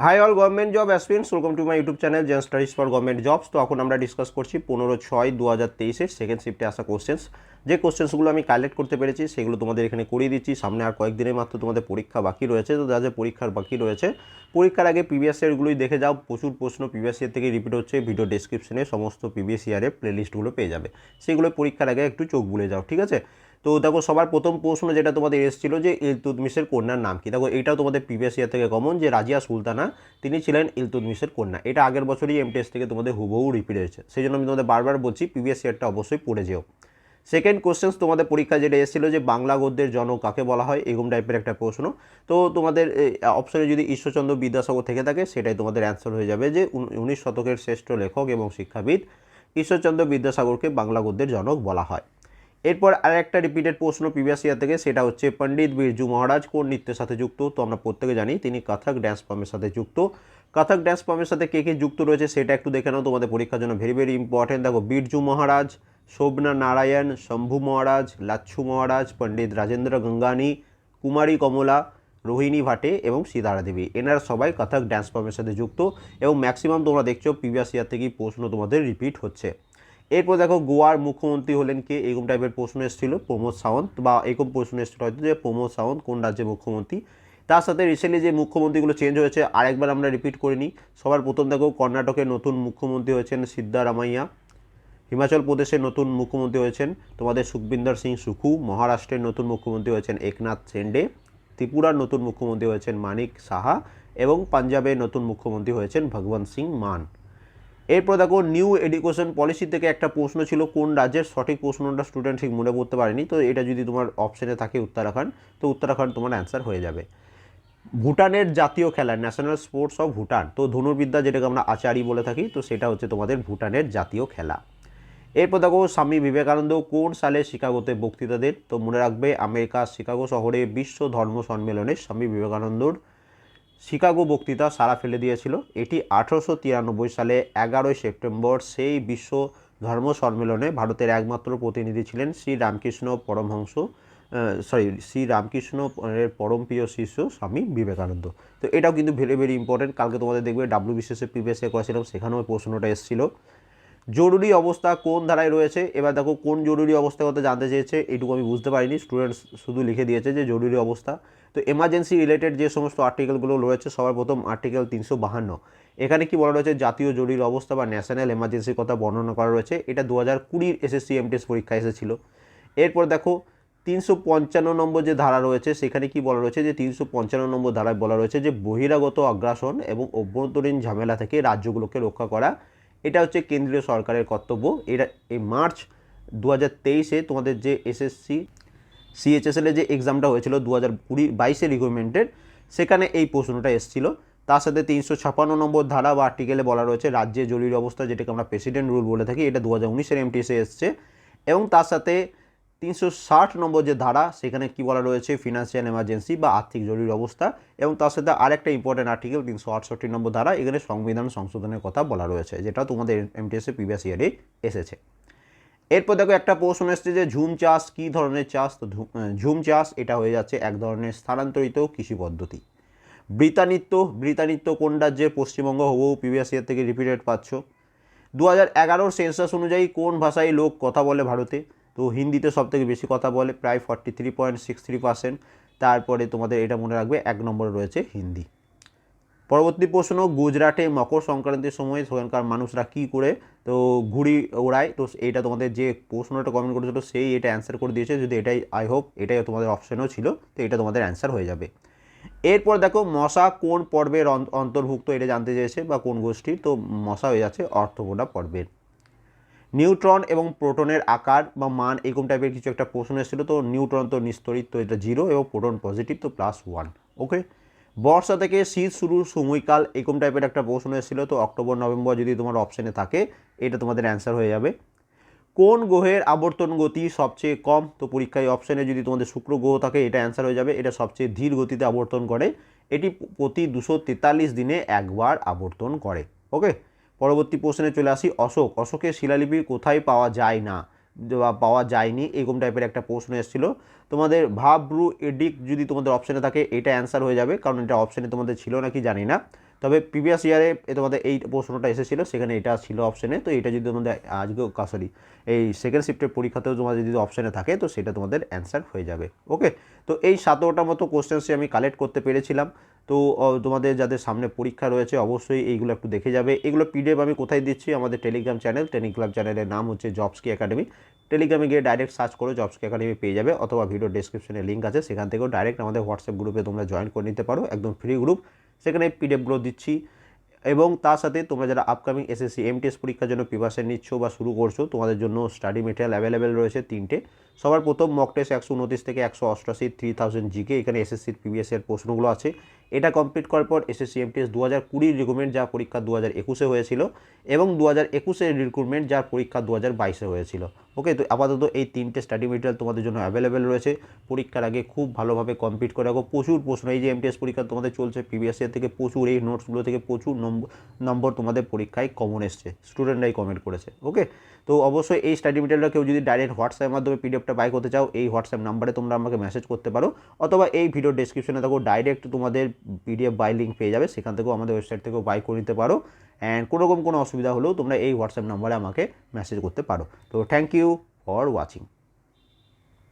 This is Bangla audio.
Hi all government job aspirants welcome to my YouTube channel Zen Studies for government jobs তো এখন আমরা ডিসকাস করছি পনেরো ছয় দু হাজার তেইশের সেকেন্ড শিফটে আসা কোশ্চেন্স যে কোশ্চেন্সগুলো আমি কালেক্ট করতে পেরেছি, সেগুলো তোমাদের এখানে করিয়ে দিচ্ছি। সামনে আর কয়েকদিনের মাত্র তোমাদের পরীক্ষা বাকি রয়েছে। তো যাদের পরীক্ষার বাকি রয়েছে, পরীক্ষার আগে প্রিভিয়াস ইয়ারগুলোই দেখে যাও। প্রচুর প্রশ্ন প্রিভিয়াস ইয়ার থেকে রিপিট হচ্ছে। ভিডিও ডেসক্রিপশনে সমস্ত প্রিভিয়াস ইয়ারের প্লেলিস্টগুলো পেয়ে যাবে। সেগুলো পরীক্ষার আগে একটু চোখ বুলে যাও, ঠিক আছে? তো দেখো সবার প্রথম প্রশ্ন যেটা তোমাদের এসেছিল যে ইলতুতমিশের কন্যার নাম কি? দেখো এটাও তোমাদের প্রিভিয়াস ইয়ার থেকে কমন যে রাজিয়া সুলতানা, তিনি ছিলেন ইলতুতমিশের কন্যা। এটা আগের বছরই এমটিএস থেকে তোমাদের হুবহু রিপিট হয়েছে সেই জন্য আমি তোমাদের বারবার বলছি প্রিভিয়াস ইয়ারটা অবশ্যই পড়ে যেও। সেকেন্ড কোশ্চেন্স তোমাদের পরীক্ষা যেটা এসেছিল যে বাংলা গদ্যের জনক কাকে বলা হয়, এরকম টাইপের একটা প্রশ্ন। তো তোমাদের অপশনে যদি ঈশ্বরচন্দ্র বিদ্যাসাগর থেকে থাকে, সেটাই তোমাদের অ্যান্সার হয়ে যাবে যে উন- উনিশ শতকের শ্রেষ্ঠ লেখক এবং শিক্ষাবিদ ঈশ্বরচন্দ্র বিদ্যাসাগরকে বাংলা গদ্যের জনক বলা হয়। এরপর আর একটা রিপিটেড প্রশ্ন প্রিভিয়াস ইয়ার থেকে, সেটা হচ্ছে পণ্ডিত বিরজু মহারাজ কোন নৃত্যের সাথে যুক্ত? তো আমরা প্রত্যেকে জানি তিনি কথক ড্যান্স ফর্মের সাথে যুক্ত। কথক ড্যান্স ফর্মের সাথে কে কে যুক্ত রয়েছে সেটা একটু দেখে নাও, তোমাদের পরীক্ষার জন্য ভেরি ভেরি ইম্পর্টেন্ট দেখো, বিরজু মহারাজ, শোভনা নারায়ণ, শম্ভু মহারাজ, লাচ্ছু মহারাজ, পণ্ডিত রাজেন্দ্র গঙ্গানি, কুমারী কমলা, রোহিণী ভাটে এবং সীতারা দেবী। এনারা সবাই কথক ড্যান্স ফর্মের সাথে যুক্ত এবং ম্যাক্সিমাম তোমরা দেখছ প্রিভিয়াস ইয়ার থেকেই প্রশ্ন তোমাদের রিপিট হচ্ছে। এরপর দেখো গোয়ার মুখ্যমন্ত্রী হলেন কে? এরকম টাইপের প্রশ্ন এসেছিল, প্রমোদ সাওয়ন্ত, বা এরকম প্রশ্ন এসেছিল হয়তো যে প্রমোদ সাওয়ন্ত কোন রাজ্যের মুখ্যমন্ত্রী? তার সাথে রিসেন্টলি যে মুখ্যমন্ত্রীগুলো চেঞ্জ হয়েছে, আরেকবার আমরা রিপিট করে নিই। সবার প্রথম দেখো কর্ণাটকের নতুন মুখ্যমন্ত্রী হয়েছেন সিদ্ধারামাইয়া। হিমাচল প্রদেশের নতুন মুখ্যমন্ত্রী হয়েছেন তোমাদের সুখবিন্দর সিং সুখু। মহারাষ্ট্রের নতুন মুখ্যমন্ত্রী হয়েছেন একনাথ সেন্ডে ত্রিপুরার নতুন মুখ্যমন্ত্রী হয়েছেন মানিক সাহা। এবং পাঞ্জাবের নতুন মুখ্যমন্ত্রী হয়েছেন ভগবন্ত সিং মান। এরপর দেখো নিউ এডুকেশন পলিসি থেকে একটা প্রশ্ন ছিল, কোন রাজ্যের সঠিক প্রশ্নটা স্টুডেন্ট ঠিক মনে করতে পারেনি? তো এটা যদি তোমার অপশানে থাকে উত্তরাখণ্ড, তো উত্তরাখণ্ড তোমার অ্যান্সার হয়ে যাবে। ভুটানের জাতীয় খেলা ন্যাশনাল স্পোর্টস অফ ভুটান, তো ধনুর্বিদ্যা যেটাকে আমরা আচারি বলে থাকি, তো সেটা হচ্ছে তোমাদের ভুটানের জাতীয় খেলা। এরপর দেখো, স্বামী বিবেকানন্দ কোন সালে শিকাগোতে বক্তৃতা দেন? তো মনে রাখবে, আমেরিকা শিকাগো শহরে বিশ্ব ধর্ম সম্মেলনে স্বামী বিবেকানন্দর শিকাগো বক্তৃতা সারা ফেলে দিয়েছিল। এটি আঠারোশো তিরানব্বই সালে এগারোই সেপ্টেম্বর সেই বিশ্ব ধর্ম সম্মেলনে ভারতের একমাত্র প্রতিনিধি ছিলেন শ্রী রামকৃষ্ণ পরমহংস সরি শ্রী রামকৃষ্ণ এর পরম প্রিয় শিষ্য স্বামী বিবেকানন্দ। তো এটাও কিন্তু ভেরি ভেরি ইম্পর্টেন্ট কালকে তোমাদের দেখবে ডাব্লিউ বিসিএসের প্রিভিয়াস করেছিলাম, সেখানেও প্রশ্নটা এসেছিল। জরুরি অবস্থা কোন ধারায় রয়েছে? এবার দেখো কোন জরুরি অবস্থার কথা জানতে চেয়েছে, এটুকু আমি বুঝতে পারিনি। স্টুডেন্টস শুধু লিখে দিয়েছে যে জরুরি অবস্থা। তো এমার্জেন্সি রিলেটেড যে সমস্ত আর্টিকেলগুলো রয়েছে, সবার প্রথম আর্টিকেল তিনশো বাহান্ন। এখানে কি বলা রয়েছে? জাতীয় জরুরি অবস্থা বা ন্যাশনাল এমার্জেন্সির কথা বর্ণনা করা রয়েছে। এটা দু হাজার কুড়ির এসএসসি এমটিএস পরীক্ষা এসেছিল। এরপর দেখো তিনশো পঞ্চান্ন নম্বর যে ধারা রয়েছে, সেখানে কি বলা রয়েছে? যে তিনশো পঞ্চান্ন নম্বর ধারায় বলা রয়েছে যে বহিরাগত আগ্রাসন এবং অভ্যন্তরীণ ঝামেলা থেকে রাজ্যগুলোকে রক্ষা করা এটা হচ্ছে কেন্দ্রীয় সরকারের কর্তব্য। এটা এই মার্চ দু হাজার তেইশে তোমাদের যে এসএসসি সিএচএসএল যে এক্সামটা হয়েছিল দু হাজার কুড়ি বাইশে রিক্রুটমেন্টের, সেখানে এই প্রশ্নটা এসেছিল। তার সাথে তিনশো ছাপান্ন নম্বর ধারা বা আর্টিকেলে বলা রয়েছে, রাজ্যে জরুরি অবস্থা যেটাকে আমরা প্রেসিডেন্ট রুল বলে থাকি, এটা দু হাজার উনিশের এমটিএসে এসছে। এবং তার সাথে তিনশো ষাট নম্বর যে ধারা, সেখানে কি বলা রয়েছে? ফিনান্সিয়াল এমার্জেন্সি বা আর্থিক জরুরি অবস্থা। এবং তার সাথে আরেকটা ইম্পর্টেন্ট আর্টিকেল তিনশো আটষট্টি নম্বর ধারা, এখানে সংবিধান সংশোধনের কথা বলা রয়েছে, যেটা তোমাদের এমটিএসে প্রিভিয়াস ইয়ারে এসেছে। এরপর দেখো, একটা প্রশ্ন এসছে যে, ঝুম চাষ, কী ধরনের চাষ? তো ঝুম চাষ, এটা হয়ে যাচ্ছে এক ধরনের স্থানান্তরিত কৃষি পদ্ধতি। বৃতানিত্য বৃতানিত্য কোন রাজ্যের? পশ্চিমবঙ্গ হবু প্রিভিয়াস ইয়ার থেকে রিপিটেড পাচ্ছ। দু হাজার এগারোর সেন্সাস অনুযায়ী কোন ভাষায় লোক কথা বলে ভারতে? তো হিন্দিতে সব থেকে বেশি কথা বলে, প্রায় forty three point six three percent তারপরে তোমাদের এটা মনে রাখবে, এক নম্বরে রয়েছে হিন্দি। পরবর্তী প্রশ্ন, গুজরাটে মকর সংক্রান্তির সময় সেখানকার মানুষরা কী করে? তো ঘুড়ি ওড়ায়, তো এটা তোমাদের যে প্রশ্নটা কমেন্ট করেছিল, সেই এটা অ্যান্সার করে দিয়েছে। যদি এটাই আই হোপ এটাই তোমাদের অপশনও ছিল, তো এটা তোমাদের অ্যান্সার হয়ে যাবে। এরপর দেখো, মশা কোন পর্বের অন- অন্তর্ভুক্ত এটা জানতে চেয়েছে বা কোন গোষ্ঠীর? তো মশা হয়ে যাচ্ছে অর্থপোডা পর্বের। নিউট্রন এবং প্রোটনের আকার বা মান এরকম টাইপের কিছু একটা প্রশ্ন এসেছিল, তো নিউট্রন তো নিস্তরিত, তো এটা জিরো এবং প্রোটন পজিটিভ তো প্লাস ওয়ান ওকে বর্ষা থেকে শীত শুরুর সময়কাল এরকম টাইপের একটা প্রশ্ন এসেছিল, তো অক্টোবর, নভেম্বর যদি তোমার অপশানে থাকে, এটা তোমাদের অ্যান্সার হয়ে যাবে। কোন গ্রহের আবর্তন গতি সবচেয়ে কম? তো পরীক্ষায় অপশানে যদি তোমাদের শুক্র গ্রহ থাকে, এটা অ্যান্সার হয়ে যাবে, এটা সবচেয়ে ধীর গতিতে আবর্তন করে, এটি প্রতি দুশো তেতাল্লিশ দিনে একবার আবর্তন করে ওকে পরবর্তী প্রশ্নে চলে আসি, অশোক, অশোকের শিলালিপি কোথায় পাওয়া যায় না? বা পাওয়া যায়নি, এরকম টাইপের একটা প্রশ্ন এসেছিল। তোমাদের ভাবব্রু এডিক যদি তোমাদের অপশানে থাকে, এটা অ্যান্সার হয়ে যাবে, কারণ এটা অপশানে তোমাদের ছিল নাকি জানি না। তবে প্রিভিয়াস ইয়ারে তোমাদের এই প্রশ্নটা এসেছিল, সেখানে এটা ছিল অপশানে তো এটা যদি তোমাদের আজকেও সরি এই সেকেন্ড শিফটের পরীক্ষাতেও তোমাদের যদি অপশানে থাকে, তো সেটা তোমাদের অ্যান্সার হয়ে যাবে ওকে তো এই সতেরোটা মতো কোশ্চেন্সই আমি কালেক্ট করতে পেরেছিলাম, তো তোমাদের যাদের সামনে পরীক্ষা রয়েছে, অবশ্যই এইগুলো একটু দেখে যাবে। এগুলো পিডিএফ আমি কোথায় দিচ্ছি? আমাদের টেলিগ্রাম চ্যানেল টেলিগ্রাম চ্যানেলের নাম হচ্ছে জবসকি একাডেমি টেলিগ্রামে গিয়ে ডাইরেক্ট সার্চ করো জবসকি একাডেমি পেয়ে যাবে, অথবা ভিডিও ডেসক্রিপশনে লিঙ্ক আছে, সেখান থেকেও ডাইরেক্ট আমাদের হোয়াটসঅ্যাপ গ্রুপে তোমরা জয়েন করে নিতে পারো, একদম ফ্রি গ্রুপ সেখানে পিডিএফগুলো দিচ্ছি। এবং তার সাথে তোমরা যারা আপকামিং এসএসসি এমটিএস পরীক্ষার জন্য প্রিপারেশন নিচ্ছ বা শুরু করছ, তোমাদের জন্য স্টাডি মেটেরিয়াল অ্যাভেলেবেল রয়েছে তিনটে। সবার প্রথম মক টেস্ট একশো উনত্রিশ থেকে একশো অষ্টআশি থ্রি থাউজেন্ড জিকে এখানে এসএসসির এর প্রশ্নগুলো আছে। এটা কমপ্লিট করার পর এসএসসি এমটিএস দু হাজার কুড়ির রিক্রুটমেন্ট যা পরীক্ষা দু হাজার একুশে হয়েছিল এবং দু হাজার একুশের রিক্রুটমেন্ট যার পরীক্ষা দু হাজার বাইশে হয়েছিল। ওকে তো আপাতত এই তিনটে স্টাডি মেটেরিয়াল তোমাদের জন্য অ্যাভেলেবেল রয়েছে। পরীক্ষার আগে খুব ভালোভাবে কমপ্লিট করে রাখো। প্রচুর প্রশ্ন, এই যে এমটিএস পরীক্ষা তোমাদের চলছে প্রিভিয়াস ইয়ার থেকে প্রচুর, এই নোটসগুলো থেকে প্রচুর নম্বর নম্বর তোমাদের পরীক্ষায় কমন এসছে। স্টুডেন্টরাই কমেন্ট করেছে। ওকে তো অবশ্যই এই স্টাডি মেটেরিয়ালটা কেউ যদি ডাইরেক্ট হোয়াটসঅ্যাপের মাধ্যমে পিডিএফটা বাই করতে চাও, এই হোয়াটসঅ্যাপ নাম্বারে তোমরা আমাকে মেসেজ করতে পারো। অথবা এই ভিডিও ডেসক্রিপশনে দেখো ডাইরেক্ট তোমাদের পিডিএফ বাই লিঙ্ক পেয়ে যাবে, সেখান থেকেও আমাদের ওয়েবসাইট থেকেও বাই করে নিতে পারো। অ্যান্ড কোনোরকম কোনো অসুবিধা হলেও তোমরা এই হোয়াটসঅ্যাপ নাম্বারে আমাকে মেসেজ করতে পারো। তো থ্যাংক ইউ ফর ওয়াচিং